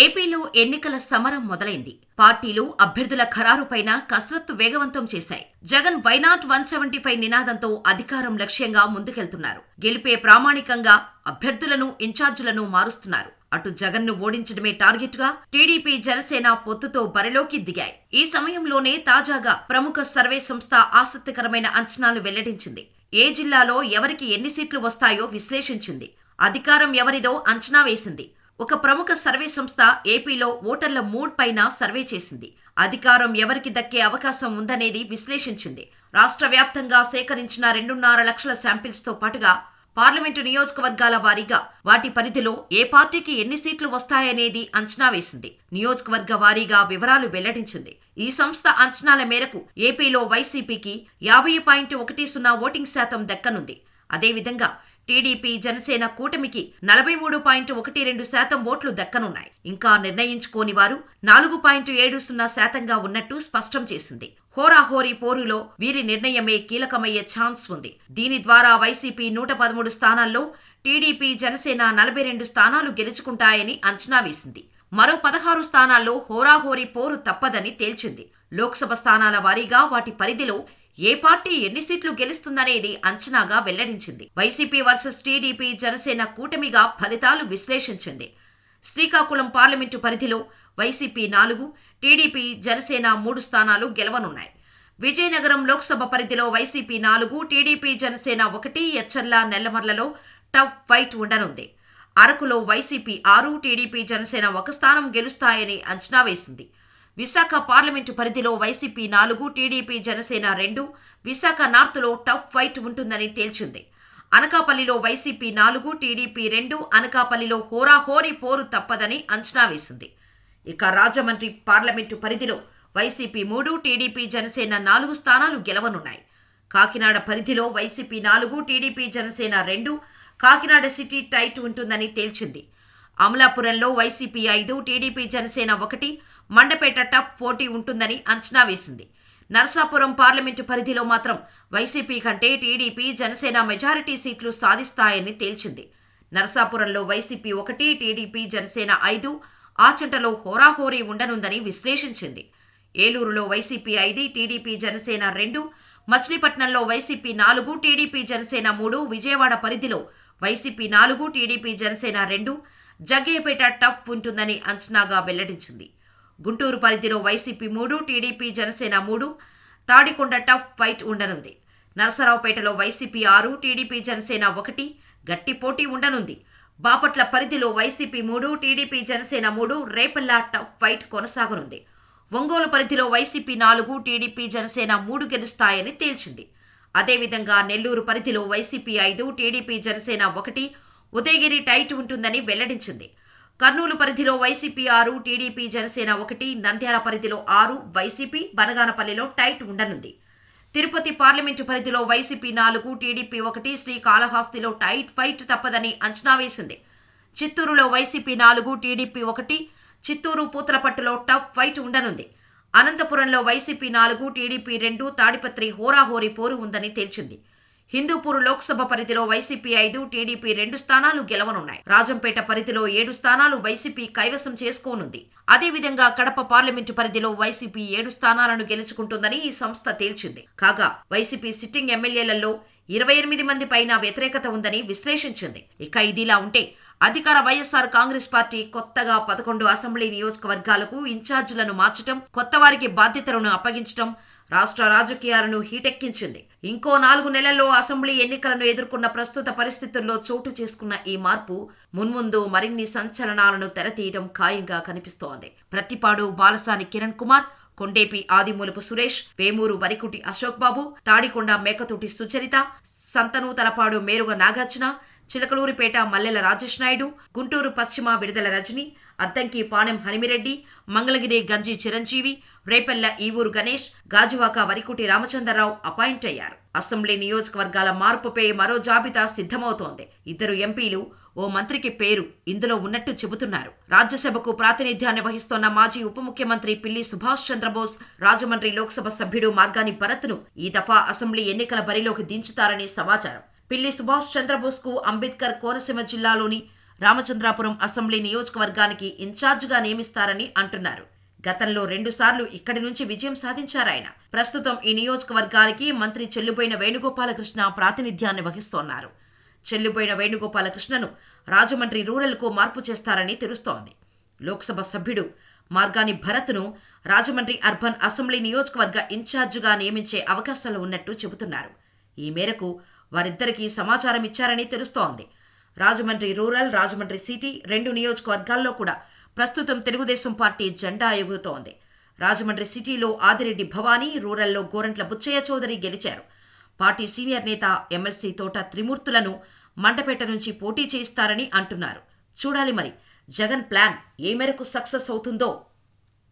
ఏపీలో ఎన్నికల సమరం మొదలైంది. పార్టీలు అభ్యర్థుల ఖరారుపైన కసరత్తు వేగవంతం చేశాయి. Jagan why not one seventy five నినాదంతో అధికారం లక్ష్యంగా ముందుకెళ్తున్నారు. గెలిపే ప్రామాణికంగా అభ్యర్థులను ఇన్ఛార్జీలను మారుస్తున్నారు. అటు జగన్ను ఓడించడమే టార్గెట్గా టీడీపీ జనసేన పొత్తుతో బరిలోకి దిగాయి. ఈ సమయంలోనే తాజాగా ప్రముఖ సర్వే సంస్థ ఆసక్తికరమైన అంచనాలు వెల్లడించింది. ఏ జిల్లాలో ఎవరికి ఎన్ని సీట్లు వస్తాయో విశ్లేషించింది. అధికారం ఎవరిదో అంచనా వేసింది. ఒక ప్రముఖ సర్వే సంస్థ ఏపీలో ఓటర్ల మూడ్ పైన సర్వే చేసింది. అధికారం ఎవరికి దక్కే అవకాశం ఉందనేది విశ్లేషించింది. రాష్ట్ర వ్యాప్తంగా సేకరించిన రెండున్నర లక్షల శాంపిల్స్తో పాటుగా పార్లమెంటు నియోజకవర్గాల వారీగా వాటి పరిధిలో ఏ పార్టీకి ఎన్ని సీట్లు వస్తాయనేది అంచనా వేసింది. నియోజకవర్గ వారీగా వివరాలు వెల్లడించింది. ఈ సంస్థ అంచనాల మేరకు ఏపీలో వైసీపీకి యాభై పాయింట్ ఒకటి సున్నా ఓటింగ్ శాతం దక్కనుంది. అదేవిధంగా టీడీపీ జనసేన కూటమికి నలభై మూడు పాయింట్ ఒకటి రెండు శాతం ఓట్లు దక్కనున్నాయి. ఇంకా నిర్ణయించుకోని వారు నాలుగు పాయింట్ ఏడు సున్నా శాతంగా ఉన్నట్టు స్పష్టం చేసింది. హోరాహోరీ పోరులో వీరి నిర్ణయమే కీలకమయ్యే ఛాన్స్ ఉంది. దీని ద్వారా వైసీపీ నూట పదమూడు స్థానాల్లో టీడీపీ జనసేన నలభై రెండు స్థానాలు గెలుచుకుంటాయని అంచనా వేసింది. మరో పదహారు స్థానాల్లో హోరాహోరీ పోరు తప్పదని తేల్చింది. లోక్సభ స్థానాల వారీగా వాటి పరిధిలో ఏ పార్టీ ఎన్ని సీట్లు గెలుస్తుందనేది అంచనాగా వెల్లడించింది. వైసీపీ వర్సెస్ టీడీపీ జనసేన కూటమిగా ఫలితాలు విశ్లేషించింది. శ్రీకాకుళం పార్లమెంటు పరిధిలో వైసీపీ నాలుగు టీడీపీ జనసేన మూడు స్థానాలు గెలవనున్నాయి. విజయనగరం లోక్సభ పరిధిలో వైసీపీ నాలుగు టీడీపీ జనసేన ఒకటి ఎచ్చర్ల నెల్లమర్లలో టఫ్ ఫైట్ ఉండనుంది. అరకులో వైసీపీ ఆరు టీడీపీ జనసేన ఒక స్థానం గెలుస్తాయని అంచనా వేసింది. విశాఖ పార్లమెంటు పరిధిలో వైసీపీ నాలుగు టీడీపీ జనసేన రెండు. విశాఖ నార్త్లో టఫ్ ఫైట్ ఉంటుందని తేల్చింది. అనకాపల్లిలో వైసీపీ నాలుగు టీడీపీ రెండు. అనకాపల్లిలో హోరాహోరీ పోరు తప్పదని అంచనా వేసింది. ఇక రాజమండ్రి పార్లమెంటు పరిధిలో వైసీపీ మూడు టీడీపీ జనసేన నాలుగు స్థానాలు గెలవనున్నాయి. కాకినాడ పరిధిలో వైసీపీ నాలుగు టీడీపీ జనసేన రెండు. కాకినాడ సిటీ టైట్ ఉంటుందని తేల్చింది. అమలాపురంలో వైసీపీ ఐదు టీడీపీ జనసేన ఒకటి మండపేట టఫ్ పోటీ ఉంటుందని అంచనా వేసింది. నరసాపురం పార్లమెంటు పరిధిలో మాత్రం వైసీపీ కంటే టీడీపీ జనసేన మెజారిటీ సీట్లు సాధిస్తాయని తేల్చింది. నరసాపురంలో వైసీపీ ఒకటి టీడీపీ జనసేన ఐదు ఆచంటలో హోరాహోరీ ఉండనుందని విశ్లేషించింది. ఏలూరులో వైసీపీ ఐదు టీడీపీ జనసేన రెండు మచిలీపట్నంలో వైసీపీ నాలుగు టీడీపీ జనసేన మూడు విజయవాడ పరిధిలో వైసీపీ నాలుగు టీడీపీ జనసేన రెండు జగ్గయ్యపేట టఫ్ ఉంటుందని అంచనాగా వెల్లడించింది. గుంటూరు పరిధిలో వైసీపీ మూడు టీడీపీ జనసేన మూడు తాడికొండ టఫ్ ఫైట్ ఉండనుంది. నరసరావుపేటలో వైసీపీ ఆరు టీడీపీ జనసేన ఒకటి గట్టి పోటీ ఉండనుంది. బాపట్ల పరిధిలో వైసీపీ మూడు టీడీపీ జనసేన మూడు రేపల్లా టఫ్ ఫైట్ కొనసాగనుంది. ఒంగోలు పరిధిలో వైసీపీ నాలుగు టీడీపీ జనసేన మూడు గెలుస్తాయని తేల్చింది. అదేవిధంగా నెల్లూరు పరిధిలో వైసీపీ ఐదు టీడీపీ జనసేన ఒకటి ఉదయగిరి టైట్ ఉంటుందని వెల్లడించింది. కర్నూలు పరిధిలో వైసీపీ ఆరు టీడీపీ జనసేన ఒకటి నంద్యాల పరిధిలో ఆరు వైసీపీ బనగానపల్లిలో టైట్ ఉండనుంది. తిరుపతి పార్లమెంటు పరిధిలో వైసీపీ నాలుగు టీడీపీ ఒకటి శ్రీకాళహస్తిలో టైట్ ఫైట్ తప్పదని అంచనా వేసింది. చిత్తూరులో వైసీపీ నాలుగు టీడీపీ ఒకటి చిత్తూరు పూతలపట్టులో టఫ్ ఫైట్ ఉండనుంది. అనంతపురంలో వైసీపీ నాలుగు టీడీపీ రెండు తాడిపత్రి హోరాహోరీ పోరు ఉందని తేల్చింది. హిందూపూర్ లోక్సభ పరిధిలో వైసీపీ ఐదు టీడీపీ రెండు స్థానాలు గెలవనున్నాయి. రాజంపేట పరిధిలో ఏడు స్థానాలు వైసీపీ కైవసం చేసుకోనుంది. అదేవిధంగా కడప పార్లమెంటు పరిధిలో వైసీపీ ఏడు స్థానాలను గెలుచుకుంటుందని ఈ సంస్థ తేల్చింది. కాగా వైసీపీ సిట్టింగ్ ఎమ్మెల్యేలలో ఇరవై ఎనిమిది మంది పైన వ్యతిరేకత ఉందని విశ్లేషించింది. ఇక ఇదిలా ఉంటే అధికార వైఎస్ఆర్ కాంగ్రెస్ పార్టీ కొత్తగా పదకొండు అసెంబ్లీ నియోజకవర్గాలకు ఇన్ఛార్జీలను మార్చటం కొత్త వారికి బాధ్యతలను అప్పగించటం రాష్ట్ర రాజకీయాలను హీటెక్కించింది. ఇంకో నాలుగు నెలల్లో అసెంబ్లీ ఎన్నికలను ఎదుర్కొన్న ప్రస్తుత పరిస్థితుల్లో చోటు చేసుకున్న ఈ మార్పు మున్ముందు మరిన్ని సంచలనాలను తెరతీయడం ఖాయంగా కనిపిస్తోంది. ప్రతిపాడు బాలసాని కిరణ్ కుమార్ కొండేపి ఆదిమూలపు సురేష్ వేమూరు వరికుటి అశోక్ బాబు తాడికొండ మేకతోటి సుచరిత సంతను తలపాడు మేరుగ నాగార్జున చిలకలూరిపేట మల్లెల రాజేష్ నాయుడు గుంటూరు పశ్చిమ విడుదల రజని అద్దంకి పాణెం హనిమిరెడ్డి మంగళగిరి గంజి చిరంజీవి రేపెల్ల ఈవూరు గణేష్ గాజువాక వరికుటి రామచంద్రరావు అపాయింట్ అయ్యారు. అసెంబ్లీ నియోజకవర్గాల మార్పుపై మరో జాబితా సిద్ధమవుతోంది. ఇద్దరు ఎంపీలు ఓ మంత్రికి పేరు ఇందులో ఉన్నట్టు చెబుతున్నారు. రాజ్యసభకు ప్రాతినిధ్యాన్ని వహిస్తోన్న మాజీ ఉప ముఖ్యమంత్రి పిల్లి సుభాష్ చంద్రబోస్ రాజమండ్రి లోక్సభ సభ్యుడు మార్గాని భరత్ను ఈ దఫా అసెంబ్లీ ఎన్నికల బరిలోకి దించుతారని సమాచారం. పిల్లి సుభాష్ చంద్రబోస్కు అంబేద్కర్ కోనసీమ జిల్లాలోని రామచంద్రాపురం అసెంబ్లీ నియోజకవర్గానికి ఇన్ఛార్జిగా నియమిస్తారని అంటున్నారు. గతంలో రెండుసార్లు ఇక్కడి నుంచి విజయం సాధించారాయన ప్రస్తుతం ఈ నియోజకవర్గానికి మంత్రి చెల్లుబోయిన వేణుగోపాలకృష్ణ ప్రాతినిధ్యాన్ని వహిస్తోన్నారు. చెల్లుబోయిన వేణుగోపాలకృష్ణను రాజమండ్రి రూరల్కు మార్పు చేస్తారని తెలుస్తోంది. లోక్సభ సభ్యుడు మార్గాని భరత్ను రాజమండ్రి అర్బన్ అసెంబ్లీ నియోజకవర్గ ఇన్ఛార్జిగా నియమించే అవకాశాలు ఉన్నట్టు చెబుతున్నారు. ఈ మేరకు వారిద్దరికీ సమాచారం ఇచ్చారని తెలుస్తోంది. రాజమండ్రి రూరల్ రాజమండ్రి సిటీ రెండు నియోజకవర్గాల్లో కూడా ప్రస్తుతం తెలుగుదేశం పార్టీ జెండా ఎగురుతోంది. రాజమండ్రి సిటీలో ఆదిరెడ్డి భవానీ రూరల్లో గోరంట్ల బుచ్చయ్య చౌదరి గెలిచారు. పార్టీ సీనియర్ నేత ఎమ్మెల్సీ తోట త్రిమూర్తులను మండపేట నుంచి పోటీ చేయిస్తారని అంటున్నారు. చూడాలి మరి జగన్ ప్లాన్ ఏ మేరకు సక్సెస్ అవుతుందో